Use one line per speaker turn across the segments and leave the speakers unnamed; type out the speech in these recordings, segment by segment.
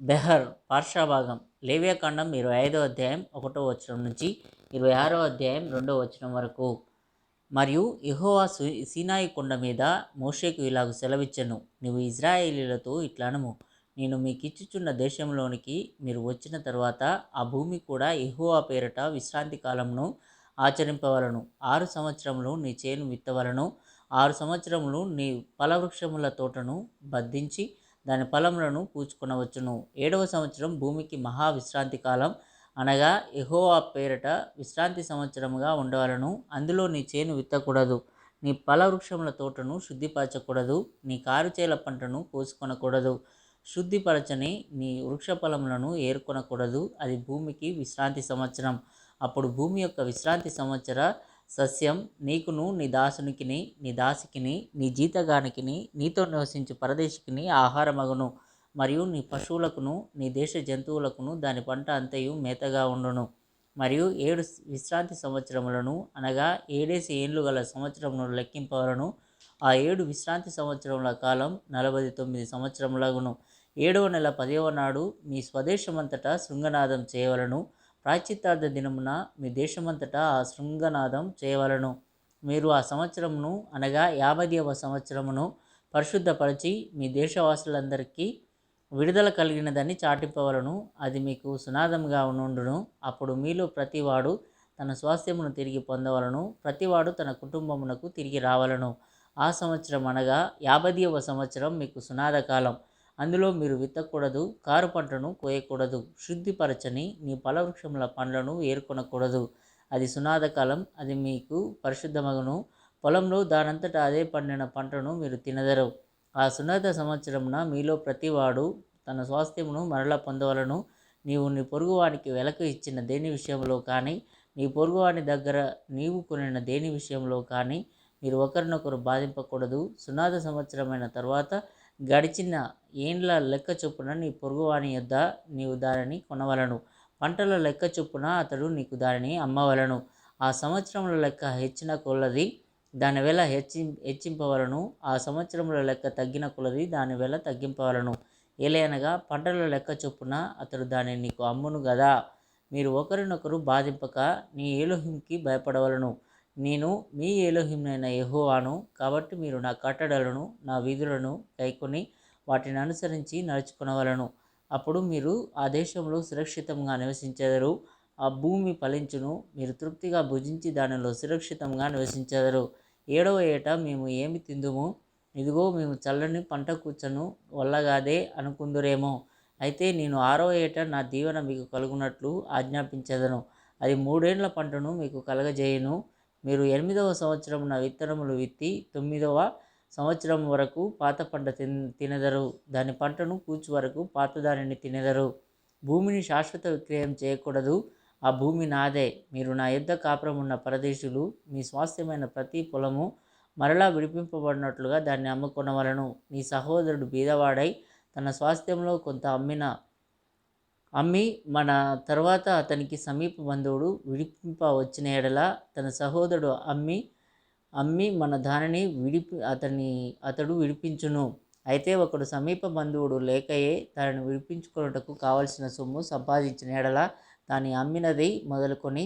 బెహర్ పార్శ్వభాగం లేవ్యకాండం ఇరవై ఐదో అధ్యాయం ఒకటో వచనం నుంచి ఇరవై ఆరో అధ్యాయం రెండో వచనం వరకు. మరియు ఇహోవా సీనాయి కొండ మీద మోషేకు ఇలాగ సెలవిచ్చను. నువ్వు ఇజ్రాయేలీలతో ఇట్లనము నేను మీకు ఇచ్చుచున్న దేశంలోనికి మీరు వచ్చిన తర్వాత ఆ భూమి కూడా ఇహోవా పేరట విశ్రాంతి కాలంను ఆచరింపవలను. ఆరు సంవత్సరములు నీ చేను విత్తవలను. ఆరు సంవత్సరములు నీ ఫలవృక్షముల తోటను బద్దించి దాని ఫలములను పూచుకొనవచ్చును. ఏడవ సంవత్సరం భూమికి మహా విశ్రాంతి కాలం. అనగా ఎహోవా పేరట విశ్రాంతి సంవత్సరముగా ఉండవలను. అందులో నీ చేను విత్తకూడదు. నీ ఫలవృక్షముల తోటను శుద్ధిపరచకూడదు. నీ కారుచేల పంటను కోసుకొనకూడదు శుద్ధిపరచని నీ వృక్ష ఫలములను ఏర్కొనకూడదు. అది భూమికి విశ్రాంతి సంవత్సరం. అప్పుడు భూమి యొక్క విశ్రాంతి సంవత్సర సస్యం నీకును నీ దాసునికిని నీ దాసికిని నీ జీతగానికిని నీతో నివసించు పరదేశికిని ఆహారమగును. మరియు నీ పశువులకును నీ దేశ జంతువులకును దాని పంట అంతయు మేతగా ఉండును. మరియు ఏడు విశ్రాంతి సంవత్సరములను అనగా ఏడేసి ఏండ్లు గల సంవత్సరమును లెక్కింపవలను. ఆ ఏడు విశ్రాంతి సంవత్సరముల కాలం నలభై తొమ్మిది సంవత్సరములగును. ఏడవ నెల పదవ నాడు మీ స్వదేశమంతటా శృంగనాదం చేయవలను. ప్రాచితార్థ దినమున మీ దేశమంతటా ఆ శృంగనాదం చేయవలను. మీరు ఆ సంవత్సరమును అనగా యాభైవ సంవత్సరమును పరిశుద్ధపరిచి మీ దేశవాసులందరికీ విడుదల కలిగినదని చాటింపవలను. అది మీకు సునాదంగా నుండును అప్పుడు మీలో ప్రతివాడు తన స్వాస్థ్యమును తిరిగి పొందవలను. ప్రతివాడు తన కుటుంబమునకు తిరిగి రావలను. ఆ సంవత్సరం అనగా యాభైవ సంవత్సరం మీకు సునాద కాలం. అందులో మీరు విత్తకూడదు కారు పంటను కోయకూడదు శుద్ధిపరచని నీ ఫలవృక్షముల పండ్లను ఏర్కొనకూడదు. అది సునాద కాలం అది మీకు పరిశుద్ధమగును. పొలంలో దానంతటా అదే పండిన పంటను మీరు తినదరు. ఆ సునాద సంవత్సరమున మీలో ప్రతివాడు తన స్వాస్థ్యమును మరలా పొందవలను. నీవు నీ పొరుగువానికి వెలకు ఇచ్చిన దేని విషయంలో కానీ నీ పొరుగువాని దగ్గర నీవు కొనిన దేని విషయంలో కానీ మీరు ఒకరినొకరు బాధింపకూడదు. సునాద సంవత్సరమైన తర్వాత గడిచిన ఏండ్ల లెక్క చొప్పున నీ పొరుగువాని యొద్ద నీవు దానిని కొనవలను. పంటల లెక్క చొప్పున అతడు నీకు దానిని అమ్మవలను. ఆ సంవత్సరముల లెక్క హెచ్చిన కొలది దాని వెల హెచ్చి హెచ్చింపవలను. ఆ సంవత్సరముల లెక్క తగ్గిన కొలది దాని వెల తగ్గింపవలను. ఏలైనగా పంటల లెక్క చొప్పున అతడు దానిని నీకు అమ్మును గదా. మీరు ఒకరినొకరు బాధింపక నీ ఏలోహింకి భయపడవలను. నేను మీ ఏలోహింనైన యెహోవాను. కాబట్టి మీరు నా కట్టడలను నా విధులను కైకొని వాటిని అనుసరించి నడుచుకునవలను. అప్పుడు మీరు ఆ దేశంలో సురక్షితంగా నివసించెదరు. ఆ భూమి ఫలించును. మీరు తృప్తిగా భుజించి దానిలో సురక్షితంగా నివసించెదరు. ఏడవ ఏట మేము ఏమి తిందుము? ఇదిగో మేము చల్లని పంట కూర్చను. వల్లగాదే అనుకుందురేమో. అయితే నేను ఆరవ ఏట నా దీవెన మీకు కలుగునట్లు ఆజ్ఞాపించదను. అది మూడేండ్ల పంటను మీకు కలగజేయను. మీరు ఎనిమిదవ సంవత్సరం నా విత్తనములు విత్తి తొమ్మిదవ సంవత్సరం వరకు పాత పంట తిన్ తినెదరు. దాని పంటను కూర్చు వరకు పాత దానిని తినెదరు. భూమిని శాశ్వత విక్రయం చేయకూడదు. ఆ భూమి నాదే. మీరు నా యుద్ధ కాపురం ఉన్న పరదేశులు మీ స్వాస్థ్యమైన ప్రతి పొలము మరలా విడిపింపబడినట్లుగా దాన్ని అమ్ముకొనవలను నీ సహోదరుడు బీదవాడై తన స్వాస్థ్యంలో కొంత అమ్మిన అమ్మి మన తర్వాత అతనికి సమీప బంధువుడు విడిపింప వచ్చిన ఎడల తన సహోదరుడు అమ్మి అమ్మి మన దానిని విడిపి అతని అతడు విడిపించును. అయితే ఒకడు సమీప బంధువుడు లేకయే దానిని విడిపించుకొనుటకు కావలసిన సొమ్ము సంపాదించిన ఎడల దాన్ని అమ్మినది మొదలుకొని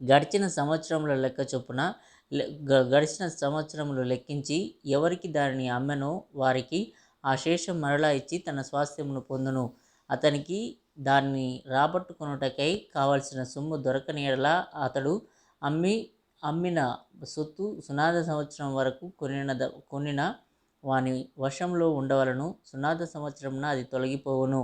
గడిచిన సంవత్సరముల లెక్క చొప్పున గడిచిన సంవత్సరములు లెక్కించి ఎవరికి దానిని అమ్మెనో వారికి ఆ శేషం మరలా ఇచ్చి తన స్వాస్థ్యమును పొందును. అతనికి దాన్ని రాబట్టుకొనుటకై కావలసిన సొమ్ము దొరకని ఎడల అతడు అమ్మి అమ్మిన సొత్తు సునాద సంవత్సరం వరకు కొనిన కొనిన వాని వశంలో ఉండవలను. సునాద సంవత్సరమున అది తొలగిపోవును.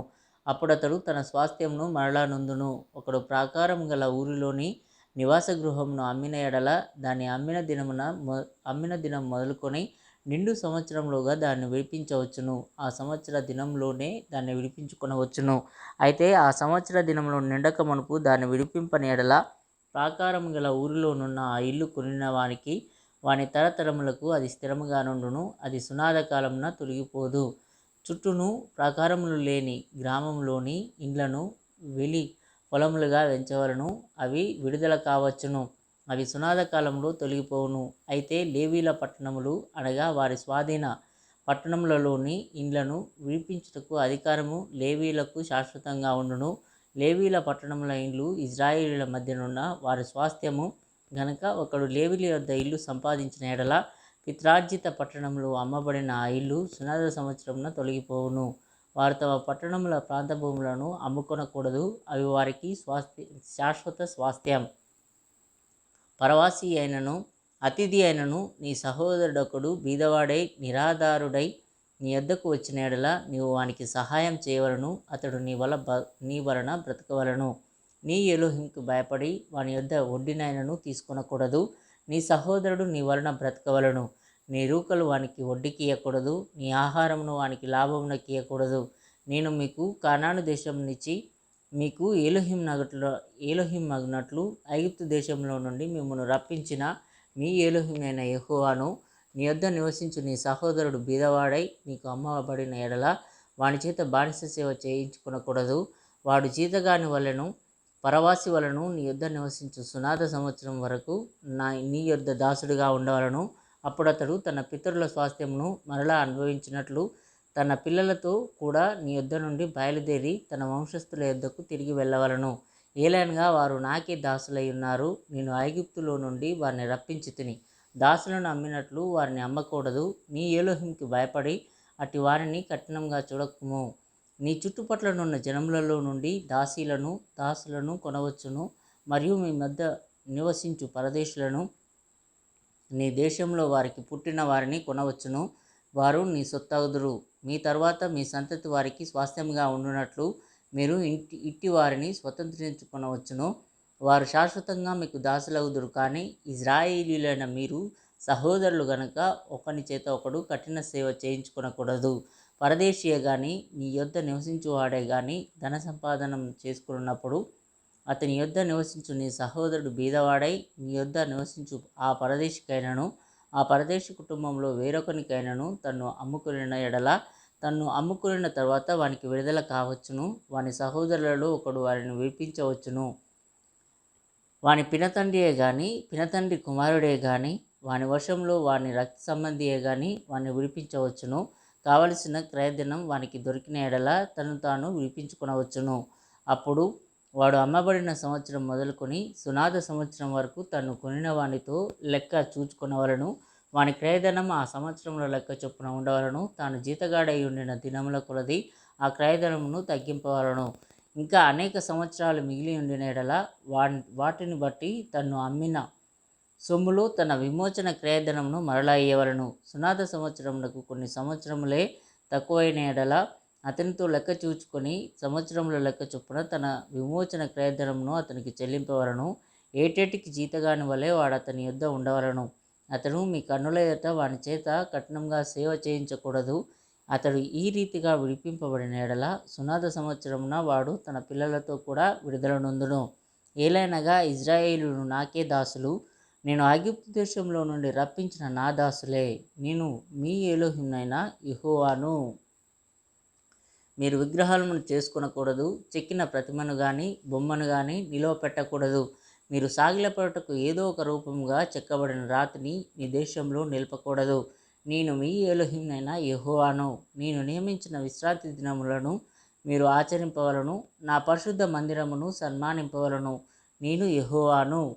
అప్పుడతడు తన స్వాస్థ్యంను మరలా నొందును. ఒకడు ప్రాకారం గల ఊరిలోని నివాస గృహంను అమ్మిన ఎడల దాన్ని అమ్మిన దినమున మొ అమ్మిన దినం మొదలుకొని నిండు సంవత్సరంలోగా దాన్ని విడిపించవచ్చును. ఆ సంవత్సర దినంలోనే దాన్ని విడిపించుకొనవచ్చును. అయితే ఆ సంవత్సర దినంలో నిండకమునుపు దాన్ని విడిపింపని ఎడల ప్రాకారం గల ఊరిలోనున్న ఆ ఇల్లు కొనిన వానికి వాని తరతరములకు అది స్థిరముగా నుండును అది సునాద కాలమున తొలగిపోదు. చుట్టూను ప్రాకారములు లేని గ్రామంలోని ఇండ్లను వెలి పొలములుగా వెంచవలను అవి విడుదల కావచ్చును అవి సునాద కాలంలో తొలగిపోవును. అయితే లేవీల పట్టణములు అనగా వారి స్వాధీన పట్టణములలోని ఇండ్లను విడిపించుటకు అధికారము లేవీలకు శాశ్వతంగా ఉండును. లేవీల పట్టణముల ఇండ్లు ఇజ్రాయిలీల మధ్యనున్న వారి స్వాస్థ్యము గనక ఒకడు లేవీల వద్ద ఇల్లు సంపాదించిన ఎడల పిత్రార్జిత పట్టణములు అమ్మబడిన ఆ ఇల్లు సునాద సంవత్సరమున తొలగిపోవును. వారు తమ పట్టణముల ప్రాంత భూములను అమ్ముకొనకూడదు. అవి వారికి స్వాస్థ్య శాశ్వత స్వాస్థ్యం. పరవాసి అయినను అతిథి అయినను నీ సహోదరుడొకడు బీదవాడై నిరాధారుడై నీ యొద్దకు వచ్చిన ఎడల నీవు వానికి సహాయం చేయవలను అతడు నీ వల్ల బ నీ వలన బ్రతకవలను. నీ ఎలోహింకు భయపడి వాని యొద్ద వడ్డీనైనను తీసుకొనకూడదు. నీ సహోదరుడు నీ వలన బ్రతకవలను. నీ రూకలు వానికి వడ్డీకి ఇవ్వకూడదు నీ ఆహారమును వానికి లాభమునకి ఇవ్వకూడదు నేను మీకు కానాను దేశం నుంచి మీకు ఏలోహిం నగట్లో ఏలోహిం మగినట్లు ఐగుప్తు దేశంలో నుండి మిమ్మల్ని రప్పించిన మీ ఏలోహిమైన యెహోవాను నీ యొద్ద నివసించు నీ సహోదరుడు బీదవాడై నీకు అమ్మబడిన ఎడల వాని చేత బానిస సేవ చేయించుకునకూడదు. వాడు జీతగాని వలెను పరవాసి వలను నీ యొద్ద నివసించు. సునాద సంవత్సరం వరకు నా నీ యొద్ద దాసుడిగా ఉండవలను. అప్పుడతడు తన పితరుల స్వాస్థ్యమును మరలా అనుభవించినట్లు తన పిల్లలతో కూడా నీ యొద్ద నుండి బయలుదేరి తన వంశస్థుల యొద్దకు తిరిగి వెళ్ళవలను. ఏలైనగా వారు నాకే దాసులై ఉన్నారు. నేను ఐగుప్తులో నుండి వారిని రప్పించి తిని దాసులను అమ్మినట్లు వారిని అమ్మకూడదు నీ ఏలోహింకి భయపడి అట్టి వారిని కఠినంగా చూడకుము. నీ చుట్టుపట్లనున్న జనములలో నుండి దాసీలను దాసులను కొనవచ్చును. మరియు మీ మధ్య నివసించు పరదేశులను నీ దేశంలో వారికి పుట్టిన వారిని కొనవచ్చును. వారు నీ సొత్తగుదురు మీ తర్వాత మీ సంతతి వారికి స్వాస్థ్యంగా ఉండునట్లు మీరు ఇంటి ఇట్టి వారిని స్వతంత్రించుకొనవచ్చును. వారు శాశ్వతంగా మీకు దాసులవుదురు కానీ ఇజ్రాయేలీలైన మీరు సహోదరులు గనక ఒకని చేత ఒకడు కఠిన సేవ చేయించుకొనకూడదు. పరదేశీయ కానీ నీ యొద్ద నివసించువాడే కానీ ధన సంపాదనం చేసుకున్నప్పుడు అతని యొద్ద నివసించు నీ సహోదరుడు బీదవాడై నీ యొద్ద నివసించు ఆ పరదేశికైనను ఆ పరదేశి కుటుంబంలో వేరొకనికైనను తన్ను అమ్ముకున్న ఎడల తన్ను అమ్ముకున్న తర్వాత వానికి విడుదల కావచ్చును. వాని సహోదరులలో ఒకడు వారిని విడిపించవచ్చును. వాని పినతండ్రియే కానీ పినతండ్రి కుమారుడే కానీ వాని వశంలో వాని రక్త సంబంధియే కానీ వాని విడిపించవచ్చును. కావలసిన క్రయదినం వానికి దొరికిన ఎడల తను తాను విడిపించుకునవచ్చును. అప్పుడు వాడు అమ్మబడిన సంవత్సరం మొదలుకొని సునాద సంవత్సరం వరకు తను కొనిన వానితో లెక్క చూచుకునవలను. వాని క్రయధనం ఆ సంవత్సరంలో లెక్క చొప్పున ఉండవలను. తాను జీతగాడై ఉండిన దినముల కొలది ఆ క్రయధనమును తగ్గింపవలను. ఇంకా అనేక సంవత్సరాలు మిగిలి ఉండిన ఎడల వా వాటిని బట్టి తను అమ్మిన సొమ్ములు తన విమోచన క్రయధనమును మరలా ఇయ్యవలను. సునాద సంవత్సరములకు కొన్ని సంవత్సరములే తక్కువైన ఎడల అతనితో లెక్క చూచుకొని సంవత్సరముల లెక్క చొప్పున తన విమోచన క్రయధనమును అతనికి చెల్లింపవలను. ఏటేటికి జీతగాని వలె వాడు అతని యుద్ధ ఉండవలను. అతను మీ కన్నుల ఎదుట వాని చేత కఠినంగా సేవ చేయించకూడదు. అతడు ఈ రీతిగా విడిపింపబడిన ఎడల సునాద సంవత్సరమున వాడు తన పిల్లలతో కూడా విడుదల నొందును. ఏలైనగా ఇజ్రాయేలును నాకే దాసులు నేను ఆగిప్తు దేశంలో నుండి రప్పించిన నా దాసులే నేను మీ ఏలోహినైన ఇహోవాను మీరు విగ్రహాలను చేసుకునకూడదు చెక్కిన ప్రతిమను కానీ బొమ్మను కానీ నిలువ పెట్టకూడదు మీరు సాగిలపడటకు ఏదో ఒక రూపంగా చెక్కబడిన రాతిని మీ దేశంలో నిలపకూడదు. నేను మీ ఏలోహినైన యహోవాను. నేను నియమించిన విశ్రాంతి దినములను మీరు ఆచరింపవలను. నా పరిశుద్ధ మందిరమును సన్మానింపవలను. నేను యహోవాను.